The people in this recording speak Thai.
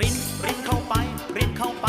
รินรินเข้าไปรินเข้าไป